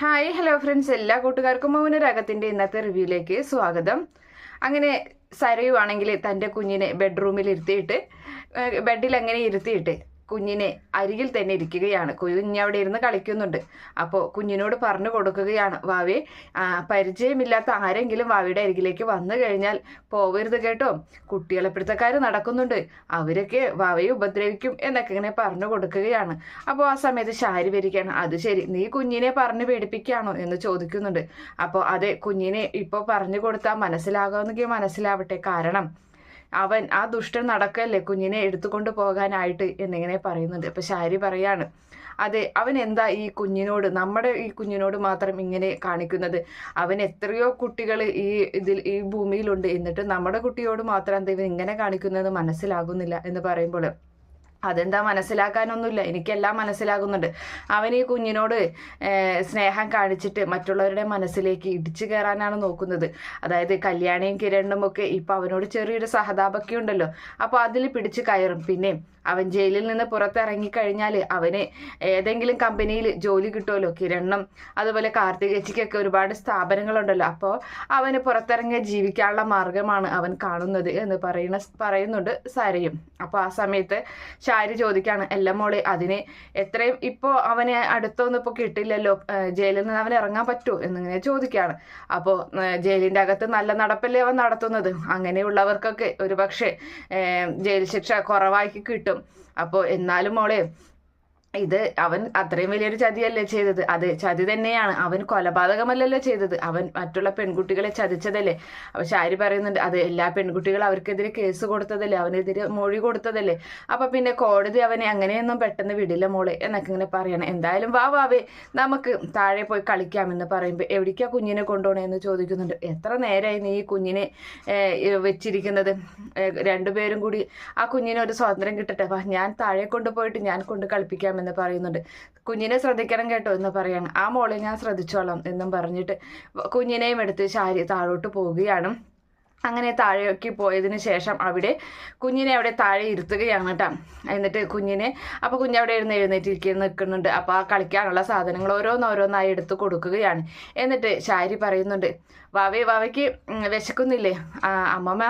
Hi hello friends എല്ലാ കൂട്ടുകാർക്കും മൗനരാഗത്തിന്റെ ഇന്നത്തെ റിവ്യൂയിലേക്ക് സ്വാഗതം. അങ്ങനെ സരയുവാണെങ്കിൽ തന്റെ കുഞ്ഞിനെ ബെഡ്റൂമിൽ ഇരുത്തിയിട്ട് ബെഡിൽ അങ്ങനെ ഇരുത്തിയിട്ട് കുഞ്ഞിനെ അരികിൽ തന്നെ ഇരിക്കുകയാണ്. കുഞ്ഞ് അവിടെ ഇരുന്ന് കളിക്കുന്നുണ്ട്. അപ്പോൾ കുഞ്ഞിനോട് പറഞ്ഞു കൊടുക്കുകയാണ് വാവേ പരിചയമില്ലാത്ത ആരെങ്കിലും വാവയുടെ അരികിലേക്ക് വന്നു കഴിഞ്ഞാൽ പോവരുത് കേട്ടോ. കുട്ടികളെപ്പിടുത്തക്കാർ നടക്കുന്നുണ്ട്. അവരൊക്കെ വാവയെ ഉപദ്രവിക്കും എന്നൊക്കെ ഇങ്ങനെ പറഞ്ഞു കൊടുക്കുകയാണ്. അപ്പോൾ ആ സമയത്ത് ശാരി വരികയാണ് അത് ശരി നീ കുഞ്ഞിനെ പറഞ്ഞു പേടിപ്പിക്കുകയാണോ? എന്ന് ചോദിക്കുന്നുണ്ട്. അപ്പോൾ അതെ കുഞ്ഞിനെ ഇപ്പോൾ പറഞ്ഞു കൊടുത്താൽ മനസ്സിലാകാമെന്നെങ്കിൽ മനസ്സിലാവട്ടെ. കാരണം അവൻ ആ ദുഷ്ടൻ നടക്കല്ലേ കുഞ്ഞിനെ എടുത്തുകൊണ്ട് പോകാനായിട്ട് എന്നിങ്ങനെ പറയുന്നുണ്ട്. അപ്പൊ ശാരി പറയാണ് അതെ അവൻ എന്താ ഈ കുഞ്ഞിനോട് നമ്മുടെ ഈ കുഞ്ഞിനോട് മാത്രം ഇങ്ങനെ കാണിക്കുന്നത്? അവൻ എത്രയോ കുട്ടികൾ ഈ ഇതിൽ ഈ ഭൂമിയിലുണ്ട്. എന്നിട്ട് നമ്മുടെ കുട്ടിയോട് മാത്രം എന്താ ഇവൻ ഇങ്ങനെ കാണിക്കുന്നത് മനസ്സിലാകുന്നില്ല എന്ന് പറയുമ്പോൾ അതെന്താ മനസ്സിലാക്കാനൊന്നുമില്ല. എനിക്കെല്ലാം മനസ്സിലാകുന്നുണ്ട്. അവൻ ഈ കുഞ്ഞിനോട് സ്നേഹം കാണിച്ചിട്ട് മറ്റുള്ളവരുടെ മനസ്സിലേക്ക് ഇടിച്ചു കയറാനാണ് നോക്കുന്നത്. അതായത് കല്യാണിയും കിരണ്ണും ഒക്കെ ഇപ്പൊ അവനോട് ചെറിയൊരു സഹതാപൊക്കെ ഉണ്ടല്ലോ. അപ്പോൾ അതിൽ പിടിച്ച് കയറും. പിന്നെ അവൻ ജയിലിൽ നിന്ന് പുറത്തിറങ്ങി കഴിഞ്ഞാൽ അവന് ഏതെങ്കിലും കമ്പനിയിൽ ജോലി കിട്ടുമല്ലോ. കിരണം അതുപോലെ കാർത്തികേച്ചിക്കൊക്കെ ഒരുപാട് സ്ഥാപനങ്ങളുണ്ടല്ലോ. അപ്പോൾ അവന് പുറത്തിറങ്ങി ജീവിക്കാനുള്ള മാർഗമാണ് അവൻ കാണുന്നത് എന്ന് പറയുന്ന പറയുന്നുണ്ട് സാരയും. അപ്പോൾ ആ സമയത്ത് ശാരി ചോദിക്കാണ്? എല്ലാം മോളെ അതിന് എത്രയും ഇപ്പോൾ അവനെ അടുത്തൊന്നും ഇപ്പോൾ കിട്ടില്ലല്ലോ. ജയിലിൽ നിന്ന് അവൻ ഇറങ്ങാൻ പറ്റുമോ എന്നിങ്ങനെ ചോദിക്കുകയാണ് അപ്പോൾ ജയിലിന്റെ അകത്ത് നല്ല നടപ്പല്ലേ അവൻ നടത്തുന്നത്? അങ്ങനെയുള്ളവർക്കൊക്കെ ഒരു പക്ഷേ ജയിൽ ശിക്ഷ കുറവാക്കി കിട്ടും. അപ്പോൾ എന്നാലും മോളെ ഇത് അവൻ അത്രയും വലിയൊരു ചതിയല്ലേ ചെയ്തത്? അത് ചതി തന്നെയാണ്. അവൻ കൊലപാതകമല്ലല്ലോ ചെയ്തത്. അവൻ മറ്റുള്ള പെൺകുട്ടികളെ ചതിച്ചതല്ലേ? അപ്പൊ ശാരി പറയുന്നുണ്ട് അത് എല്ലാ പെൺകുട്ടികളും അവർക്കെതിരെ കേസ് കൊടുത്തതല്ലേ? അവനെതിരെ മൊഴി കൊടുത്തതല്ലേ? അപ്പൊ പിന്നെ കോടതി അവനെ അങ്ങനെയൊന്നും പെട്ടെന്ന് വിടില്ല മോളെ എന്നൊക്കെ ഇങ്ങനെ പറയണം. എന്തായാലും വാ വാവേ നമുക്ക് താഴെ പോയി കളിക്കാമെന്ന് പറയുമ്പോൾ എവിടേക്കാ കുഞ്ഞിനെ കൊണ്ടുപോകണേ എന്ന് ചോദിക്കുന്നുണ്ട്. എത്ര നേരമായി നീ ഈ കുഞ്ഞിനെ വെച്ചിരിക്കുന്നത്? രണ്ടുപേരും കൂടി ആ കുഞ്ഞിനെ ഒരു സ്വാതന്ത്ര്യം കിട്ടട്ടെ. വാ ഞാൻ താഴെ കൊണ്ടുപോയിട്ട് ഞാൻ കൊണ്ട് കളിപ്പിക്കാമെന്ന് പറയുന്നുണ്ട്. കുഞ്ഞിനെ ശ്രദ്ധിക്കണം കേട്ടോ എന്ന് പറയാണ്. ആ മോളെ ഞാൻ ശ്രദ്ധിച്ചോളാം എന്നും പറഞ്ഞിട്ട് കുഞ്ഞിനെയും എടുത്ത് ശാരി താഴോട്ട് പോവുകയാണ്. അങ്ങനെ താഴേക്ക് പോയതിന് ശേഷം അവിടെ കുഞ്ഞിനെ അവിടെ താഴെ ഇരുത്തുകയാണ് കേട്ടോ. എന്നിട്ട് കുഞ്ഞിനെ അപ്പോൾ കുഞ്ഞ് അവിടെ ഇരുന്ന് എഴുന്നേറ്റിരിക്കുന്ന നിൽക്കുന്നുണ്ട്. അപ്പോൾ ആ കളിക്കാനുള്ള സാധനങ്ങൾ ഓരോന്നോരോന്നായി എടുത്ത് കൊടുക്കുകയാണ്. എന്നിട്ട് ശാരി പറയുന്നുണ്ട് വാവേ വാവയ്ക്ക് വിശക്കുന്നില്ലേ? അമ്മമ്മ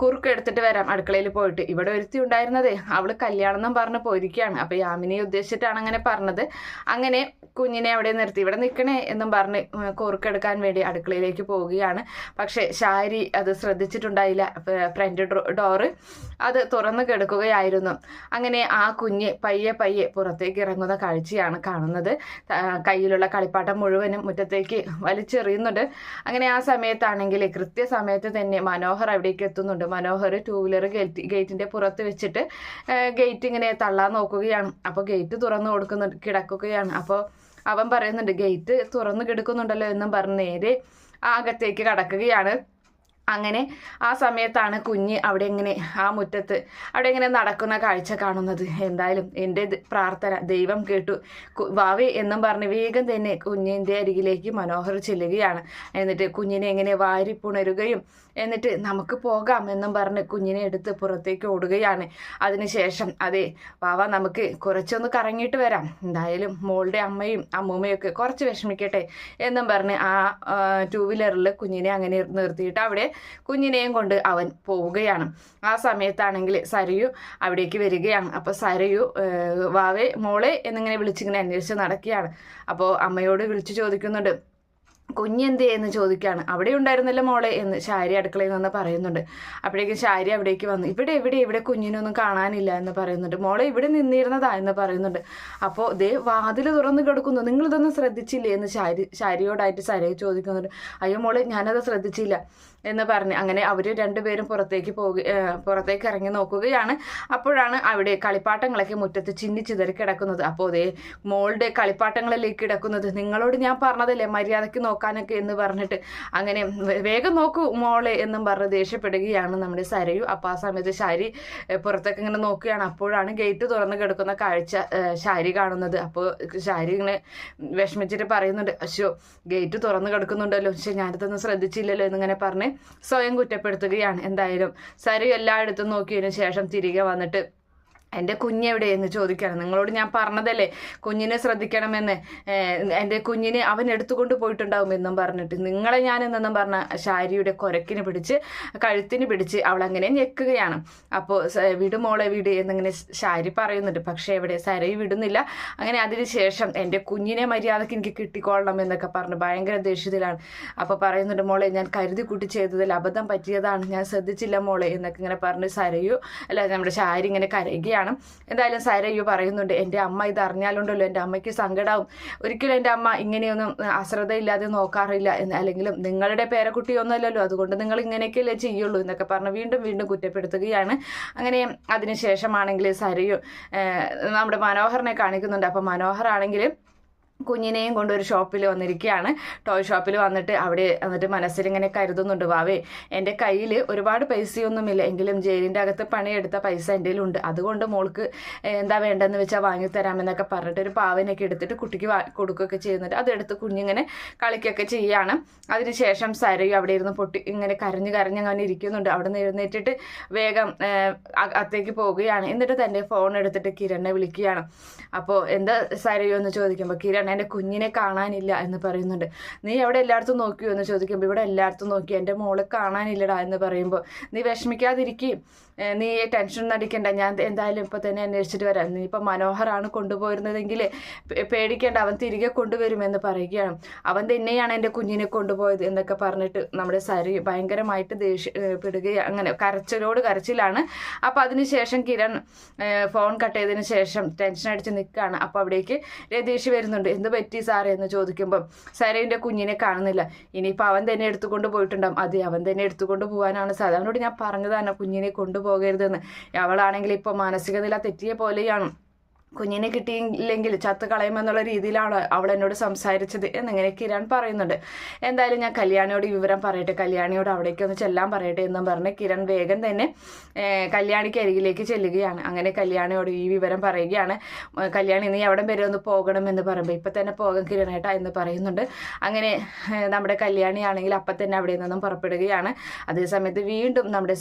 കുറുക്ക് എടുത്തിട്ട് വരാം അടുക്കളയിൽ പോയിട്ട്. ഇവിടെ ഒരുത്തി ഉണ്ടായിരുന്നത് അവൾ കല്യാണം എന്നും പറഞ്ഞ് പോയിരിക്കുകയാണ്. അപ്പോൾ യാമിനെ ഉദ്ദേശിച്ചിട്ടാണ് അങ്ങനെ പറഞ്ഞത്. അങ്ങനെ കുഞ്ഞിനെ അവിടെ നിർത്തി. ഇവിടെ നിൽക്കണേ എന്നും പറഞ്ഞ് കുറുക്കെടുക്കാൻ വേണ്ടി അടുക്കളയിലേക്ക് പോവുകയാണ്. പക്ഷേ ശാരി അത് ശ്രദ്ധിച്ചിട്ടുണ്ടായില്ല. ഫ്രണ്ട് ഡോറ് അത് തുറന്നു കിടക്കുകയായിരുന്നു. അങ്ങനെ ആ കുഞ്ഞ് പയ്യെ പയ്യെ പുറത്തേക്ക് ഇറങ്ങുന്ന കാഴ്ചയാണ് കാണുന്നത്. കയ്യിലുള്ള കളിപ്പാട്ടം മുഴുവനും മുറ്റത്തേക്ക് വലിച്ചെറിയുന്നുണ്ട്. അങ്ങനെ ആ സമയത്താണെങ്കിൽ കൃത്യസമയത്ത് തന്നെ മനോഹർ അവിടേക്ക് എത്തുന്നുണ്ട്. മനോഹർ ടൂ വീലർ ഗേറ്റ് ഗേറ്റിന്റെ പുറത്ത് വെച്ചിട്ട് ഗേറ്റ് ഇങ്ങനെ തള്ളാൻ നോക്കുകയാണ്. അപ്പോൾ ഗേറ്റ് തുറന്നു കൊടുക്കുന്നു കിടക്കുകയാണ്. അപ്പോൾ അവൻ പറയുന്നുണ്ട് ഗേറ്റ് തുറന്നു കിടക്കുന്നുണ്ടല്ലോ എന്നും പറഞ്ഞ് നേരെ അകത്തേക്ക് കടക്കുകയാണ്. അങ്ങനെ ആ സമയത്താണ് കുഞ്ഞ് അവിടെ ഇങ്ങനെ ആ മുറ്റത്ത് അവിടെ ഇങ്ങനെ നടക്കുന്ന കാഴ്ച കാണുന്നത്. എന്തായാലും എന്റെ പ്രാർത്ഥന ദൈവം കേട്ടു. വാവേ എന്നും പറഞ്ഞ് വേഗം തന്നെ കുഞ്ഞിന്റെ അരികിലേക്ക് മനോഹർ ചെല്ലുകയാണ്. എന്നിട്ട് കുഞ്ഞിനെ എങ്ങനെ വാരി പുണരുകയും എന്നിട്ട് നമുക്ക് പോകാം എന്നും പറഞ്ഞ് കുഞ്ഞിനെ എടുത്ത് പുറത്തേക്ക് ഓടുകയാണ്. അതിനുശേഷം അതെ വാവ നമുക്ക് കുറച്ചൊന്ന് കറങ്ങിയിട്ട് വരാം. എന്തായാലും മോളുടെ അമ്മയും അമ്മൂമ്മയും ഒക്കെ കുറച്ച് വിഷമിക്കട്ടെ എന്നും പറഞ്ഞ് ആ ടൂ വീലറിൽ കുഞ്ഞിനെ അങ്ങനെ നിർത്തിയിട്ട് അവിടെ കുഞ്ഞിനെയും കൊണ്ട് അവൻ പോവുകയാണ്. ആ സമയത്താണെങ്കിൽ സരയു അവിടേക്ക് വരികയാണ്. അപ്പോൾ സരയു വാവേ മോളെ എന്നിങ്ങനെ വിളിച്ചിങ്ങനെ അന്വേഷിച്ച് നടക്കുകയാണ്. അപ്പോൾ അമ്മയോട് വിളിച്ചു ചോദിക്കുന്നുണ്ട്. കുഞ്ഞെന്തേ എന്ന് ചോദിക്കുകയാണ് അവിടെ ഉണ്ടായിരുന്നല്ലോ മോളെ എന്ന് ശാരി അടുക്കളയിൽ നിന്ന് പറയുന്നുണ്ട്. അപ്പോഴേക്കും ശാരി അവിടേക്ക് വന്നു. ഇവിടെ എവിടെ? ഇവിടെ കുഞ്ഞിനൊന്നും കാണാനില്ല എന്ന് പറയുന്നുണ്ട്. മോളെ ഇവിടെ നിന്നിരുന്നതാ എന്ന് പറയുന്നുണ്ട്. അപ്പോൾ ദേ വാതിൽ തുറന്ന് കിടക്കുന്നു. നിങ്ങളിതൊന്നും ശ്രദ്ധിച്ചില്ലേ എന്ന് ശാരി ശാരിയോടായിട്ട് സരയെ ചോദിക്കുന്നുണ്ട്. അയ്യോ മോളെ ഞാനത് ശ്രദ്ധിച്ചില്ല എന്ന് പറഞ്ഞ് അങ്ങനെ അവർ രണ്ടുപേരും പുറത്തേക്ക് പോകുക പുറത്തേക്ക് ഇറങ്ങി നോക്കുകയാണ്. അപ്പോഴാണ് അവിടെ കളിപ്പാട്ടങ്ങളൊക്കെ മുറ്റത്ത് ചിന്നി ചിതറി കിടക്കുന്നത്. അപ്പോൾ അതേ മോളുടെ കളിപ്പാട്ടങ്ങളിലേക്ക് കിടക്കുന്നത്. നിങ്ങളോട് ഞാൻ പറഞ്ഞതല്ലേ മര്യാദയ്ക്ക് നോക്കാനൊക്കെ എന്ന് പറഞ്ഞിട്ട് അങ്ങനെ വേഗം നോക്കൂ മോളെ എന്നും പറഞ്ഞ് ദേഷ്യപ്പെടുകയാണ് നമ്മുടെ സരയു. അപ്പോൾ ആ സമയത്ത് ശാരി പുറത്തൊക്കെ ഇങ്ങനെ നോക്കുകയാണ്. അപ്പോഴാണ് ഗേറ്റ് തുറന്ന് കിടക്കുന്ന കാഴ്ച ശാരി കാണുന്നത്. അപ്പോൾ ശാരി ഇങ്ങനെ വിഷമിച്ചിട്ട് പറയുന്നുണ്ട് അശോ ഗേറ്റ് തുറന്ന് കിടക്കുന്നുണ്ടല്ലോ. പക്ഷെ ഞാനിതൊന്നും ശ്രദ്ധിച്ചില്ലല്ലോ എന്നിങ്ങനെ പറഞ്ഞ് സ്വയം കുറ്റപ്പെടുത്തുകയാണ്. എന്തായാലും സരി എല്ലായിടത്തും നോക്കിയതിനു ശേഷം തിരികെ വന്നിട്ട് എന്റെ കുഞ്ഞെവിടെ എന്ന് ചോദിക്കണം. നിങ്ങളോട് ഞാൻ പറഞ്ഞതല്ലേ? കുഞ്ഞിനെ ശ്രദ്ധിക്കണമെന്ന്. എന്റെ കുഞ്ഞിനെ അവൻ എടുത്തുകൊണ്ട് പോയിട്ടുണ്ടാവും എന്നും പറഞ്ഞിട്ട്. നിങ്ങളെ ഞാൻ എന്നെന്നും പറഞ്ഞ ഷാരിയുടെ കൊരക്കിന് പിടിച്ച് കഴുത്തിന് പിടിച്ച് അവളങ്ങനെ ഞെക്കുകയാണ്. അപ്പോൾ വിട് മോളെ വിട് എന്നിങ്ങനെ ഷാരി പറയുന്നുണ്ട്. പക്ഷേ എവിടെ സരയി വിടുന്നില്ല. അങ്ങനെ അതിന് ശേഷം എന്റെ കുഞ്ഞിനെ മര്യാദയ്ക്ക് എനിക്ക് കിട്ടിക്കൊള്ളണം എന്നൊക്കെ പറഞ്ഞ് ഭയങ്കര ദേഷ്യത്തിലാണ്. അപ്പോൾ പറയുന്നുണ്ട് മോളെ ഞാൻ കരുതി കൂട്ടി ചെയ്തതിൽ അബദ്ധം പറ്റിയതാണ്. ഞാൻ ശ്രദ്ധിച്ചില്ല മോളെ എന്നൊക്കെ ഇങ്ങനെ പറഞ്ഞ് സരയു അല്ല നമ്മുടെ ഷാരി ഇങ്ങനെ കരയുകയാണ്. എന്തായാലും സരയു പറയുന്നുണ്ട് എന്റെ അമ്മ ഇത് അറിഞ്ഞാലുണ്ടല്ലോ എന്റെ അമ്മയ്ക്ക് സങ്കടമാവും ഒരിക്കലും എന്റെ അമ്മ ഇങ്ങനെയൊന്നും അശ്രദ്ധയില്ലാതെ നോക്കാറില്ല അല്ലെങ്കിലും നിങ്ങളുടെ പേരക്കുട്ടിയൊന്നുമല്ലല്ലോ അതുകൊണ്ട് നിങ്ങൾ ഇങ്ങനെയൊക്കെയല്ലേ ചെയ്യുള്ളൂ എന്നൊക്കെ പറഞ്ഞ് വീണ്ടും വീണ്ടും കുറ്റപ്പെടുത്തുകയാണ്. അങ്ങനെ അതിനുശേഷമാണെങ്കിൽ സരയു നമ്മുടെ മനോഹറിനെ കാണിക്കുന്നുണ്ട്. അപ്പോൾ മനോഹർ ആണെങ്കിൽ കുഞ്ഞിനെയും കൊണ്ട് ഒരു ഷോപ്പിൽ വന്നിരിക്കുകയാണ്. ടോയ് ഷോപ്പിൽ വന്നിട്ട് അവിടെ വന്നിട്ട് മനസ്സിലിങ്ങനെ കരുതുന്നുണ്ട് വാവേ എന്റെ കയ്യിൽ ഒരുപാട് പൈസയൊന്നുമില്ല. എങ്കിലും ജയിലിന്റെ അകത്ത് പണിയെടുത്ത പൈസ എന്റെ ഉണ്ട്. അതുകൊണ്ട് മോൾക്ക് എന്താ വേണ്ടതെന്ന് വെച്ചാൽ വാങ്ങിത്തരാമെന്നൊക്കെ പറഞ്ഞിട്ട് ഒരു പാവനൊക്കെ എടുത്തിട്ട് കുട്ടിക്ക് കൊടുക്കുകയൊക്കെ ചെയ്യുന്നുണ്ട്. അതെടുത്ത് കുഞ്ഞിങ്ങനെ കളിക്കുകയൊക്കെ ചെയ്യുകയാണ് അതിനുശേഷം സരയു അവിടെ ഇരുന്ന് പൊട്ടി ഇങ്ങനെ കരഞ്ഞ് കരഞ്ഞ് അങ്ങനെ ഇരിക്കുന്നുണ്ട്. അവിടെ നിന്ന് എഴുന്നേറ്റിട്ട് വേഗം അത്തേക്ക് പോവുകയാണ്. എന്നിട്ട് തന്റെ ഫോൺ എടുത്തിട്ട് കിരണിനെ വിളിക്കുകയാണ്. അപ്പോൾ എന്താ സരയു എന്ന് ചോദിക്കുമ്പോൾ കിരൺ എന്റെ കുഞ്ഞിനെ കാണാനില്ല എന്ന് പറയുന്നുണ്ട്. നീ എവിടെ എല്ലായിടത്തും നോക്കിയോ? എന്ന് ചോദിക്കുമ്പോൾ ഇവിടെ എല്ലായിടത്തും നോക്കി. എന്റെ മോളെ കാണാനില്ലടാ എന്ന് പറയുമ്പോൾ നീ വിഷമിക്കാതിരിക്കും. നീ ടെൻഷൻ അടിക്കണ്ട. ഞാൻ എന്തായാലും ഇപ്പോൾ തന്നെ അന്വേഷിച്ചിട്ട് വരാം. നീ ഇപ്പം മനോഹറാണ് കൊണ്ടുപോയിരുന്നതെങ്കിൽ പേടിക്കേണ്ട. അവൻ തിരികെ കൊണ്ടുവരുമെന്ന് പറയുകയാണ്. അവൻ തന്നെയാണ് എന്റെ കുഞ്ഞിനെ കൊണ്ടുപോയത് എന്നൊക്കെ പറഞ്ഞിട്ട് നമ്മുടെ സരി ഭയങ്കരമായിട്ട് ദേഷ്യപ്പെടുകയാണ് അങ്ങനെ കരച്ചിലോട് കരച്ചിലാണ്. അപ്പോൾ അതിനുശേഷം കിരൺ ഫോൺ കട്ട് ചെയ്തതിന് ശേഷം ടെൻഷൻ അടിച്ച് നിൽക്കുകയാണ് അപ്പോൾ അവിടേക്ക് രതീഷ് വരുന്നുണ്ട്. എന്ത് പറ്റി സാറേ എന്ന് ചോദിക്കുമ്പം സാറേ എന്റെ കുഞ്ഞിനെ കാണുന്നില്ല. ഇനിയിപ്പോൾ അവൻ തന്നെ എടുത്തുകൊണ്ട് പോയിട്ടുണ്ടാവും. അതെ അവൻ തന്നെ എടുത്തുകൊണ്ട് പോകാനാണ് സാധ്യത അവനോട് ഞാൻ പറഞ്ഞതാണ് കുഞ്ഞിനെ കൊണ്ടുപോകരുതെന്ന്. അവളാണെങ്കിൽ ഇപ്പോൾ മാനസിക നില തെറ്റിയ പോലെയാണ്. കുഞ്ഞിനെ കിട്ടിയില്ലെങ്കിൽ ചത്ത് കളയുമെന്നുള്ള രീതിയിലാണ് അവൾ എന്നോട് സംസാരിച്ചത് എന്നിങ്ങനെ കിരൺ പറയുന്നുണ്ട്. എന്തായാലും ഞാൻ കല്യാണിയോട് വിവരം പറയട്ടെ കല്യാണിയോട് അവിടേക്ക് ഒന്ന് ചെല്ലാൻ പറയട്ടെ എന്നും പറഞ്ഞ് കിരൺ വേഗം തന്നെ കല്യാണിക്ക് അരികിലേക്ക് ചെല്ലുകയാണ്. അങ്ങനെ കല്യാണിയോട് ഈ വിവരം പറയുകയാണ്. കല്യാണി നീ അവിടെ വരെ ഒന്ന് പോകണം എന്ന് പറയുമ്പോൾ ഇപ്പം തന്നെ പോകാം കിരണേട്ട എന്ന് പറയുന്നുണ്ട്. അങ്ങനെ നമ്മുടെ കല്യാണിയാണെങ്കിൽ അപ്പം തന്നെ അവിടെ നിന്നും പുറപ്പെടുകയാണ്. അതേസമയത്ത് വീണ്ടും നമ്മുടെ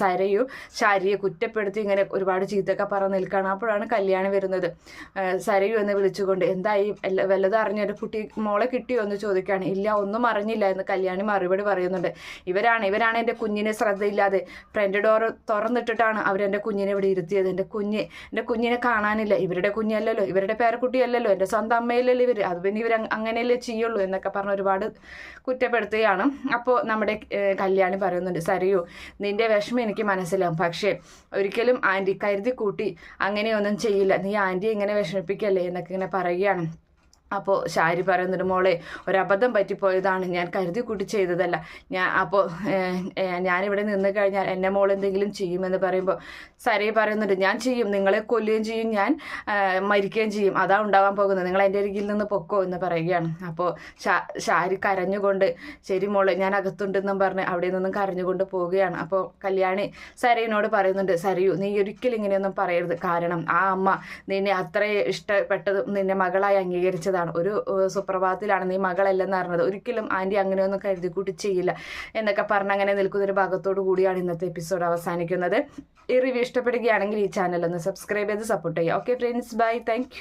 സരയു ശാരിയെ കുറ്റപ്പെടുത്തി ഇങ്ങനെ ഒരുപാട് ചീത്തൊക്കെ പറഞ്ഞ് നിൽക്കുകയാണ്. അപ്പോഴാണ് കല്യാണി വരുന്നത് ആ, സരയു എന്ന് വിളിച്ചുകൊണ്ട് എന്തായി? വല്ല- വല്ലതും അറിഞ്ഞൊരു കുട്ടി മോളെ കിട്ടിയോ? എന്ന് ചോദിക്കുകയാണ്. ഇല്ല ഒന്നും അറിഞ്ഞില്ല എന്ന് കല്യാണി മറുപടി പറയുന്നുണ്ട്. ഇവരാണ് ഇവരാണ് എന്റെ കുഞ്ഞിനെ ശ്രദ്ധയില്ലാതെ. ഫ്രണ്ട് ഡോർ തുറന്നിട്ടിട്ടാണ് അവരെന്റെ കുഞ്ഞിനെ ഇവിടെ ഇരുത്തിയത്. എന്റെ കുഞ്ഞ് എന്റെ കുഞ്ഞിനെ കാണാനില്ല. ഇവരുടെ കുഞ്ഞല്ലല്ലോ. ഇവരുടെ പേരക്കുട്ടിയല്ലല്ലോ. എന്റെ സ്വന്തം അമ്മയിലല്ലോ ഇവർ അത് പിന്നെ ഇവർ അങ്ങനെയല്ലേ ചെയ്യുള്ളൂ എന്നൊക്കെ പറഞ്ഞ് ഒരുപാട് കുറ്റപ്പെടുത്തുകയാണ്. അപ്പോൾ നമ്മുടെ കല്യാണി പറയുന്നുണ്ട് സരിയോ നിന്റെ വിഷമം എനിക്ക് മനസ്സിലാവും. പക്ഷേ ഒരിക്കലും ആന്റി കരുതി കൂട്ടി അങ്ങനെയൊന്നും ചെയ്യില്ല. നീ ആന്റിയെ ഇങ്ങനെ വിഷമിപ്പിക്കല്ലേ എന്നൊക്കെ ഇങ്ങനെ പറയുകയാണ്. അപ്പോൾ ഷാരി പറയുന്നുണ്ട് മോളെ ഒരബദ്ധം പറ്റിപ്പോയതാണ്. ഞാൻ കരുതി കൂട്ടി ചെയ്തതല്ല. ഞാൻ അപ്പോൾ ഞാനിവിടെ നിന്ന് കഴിഞ്ഞാൽ എന്നെ മോൾ എന്തെങ്കിലും ചെയ്യുമെന്ന് പറയുമ്പോൾ സരി പറയുന്നുണ്ട് ഞാൻ ചെയ്യും. നിങ്ങളെ കൊല്ലുകയും ചെയ്യും. ഞാൻ മരിക്കുകയും ചെയ്യും. അതാ ഉണ്ടാവാൻ പോകുന്നത്. നിങ്ങൾ എന്റെ അരികിൽ നിന്ന് പൊക്കോ എന്ന് പറയുകയാണ്. അപ്പോൾ ഷാരി കരഞ്ഞുകൊണ്ട് ശരി മോളെ ഞാൻ അകത്തുണ്ടെന്നും പറഞ്ഞ് അവിടെ നിന്നും കരഞ്ഞുകൊണ്ട് പോവുകയാണ്. അപ്പോൾ കല്യാണി സരയിനോട് പറയുന്നുണ്ട് സരയു നീ ഒരിക്കലും ഇങ്ങനെയൊന്നും പറയരുത്. കാരണം ആ അമ്മ നിന്നെ അത്രയും ഇഷ്ടപ്പെട്ടതും നിന്നെ മകളായി അംഗീകരിച്ചതാണ് ഒരു സുപ്രഭാതത്തിലാണ് നീ മകളല്ലെന്ന് അറിഞ്ഞത്. ഒരിക്കലും ആന്റി അങ്ങനെയൊന്നും കരുതി കൂട്ടി ചെയ്യില്ല എന്നൊക്കെ പറഞ്ഞ് അങ്ങനെ നിൽക്കുന്നൊരു ഭാഗത്തോടു കൂടിയാണ് ഇന്നത്തെ എപ്പിസോഡ് അവസാനിക്കുന്നത്. ഈ റിവ്യൂ ഇഷ്ടപ്പെടുകയാണെങ്കിൽ ഈ ചാനൽ ഒന്ന് സബ്സ്ക്രൈബ് ചെയ്ത് സപ്പോർട്ട് ചെയ്യുക. Okay friends bye thank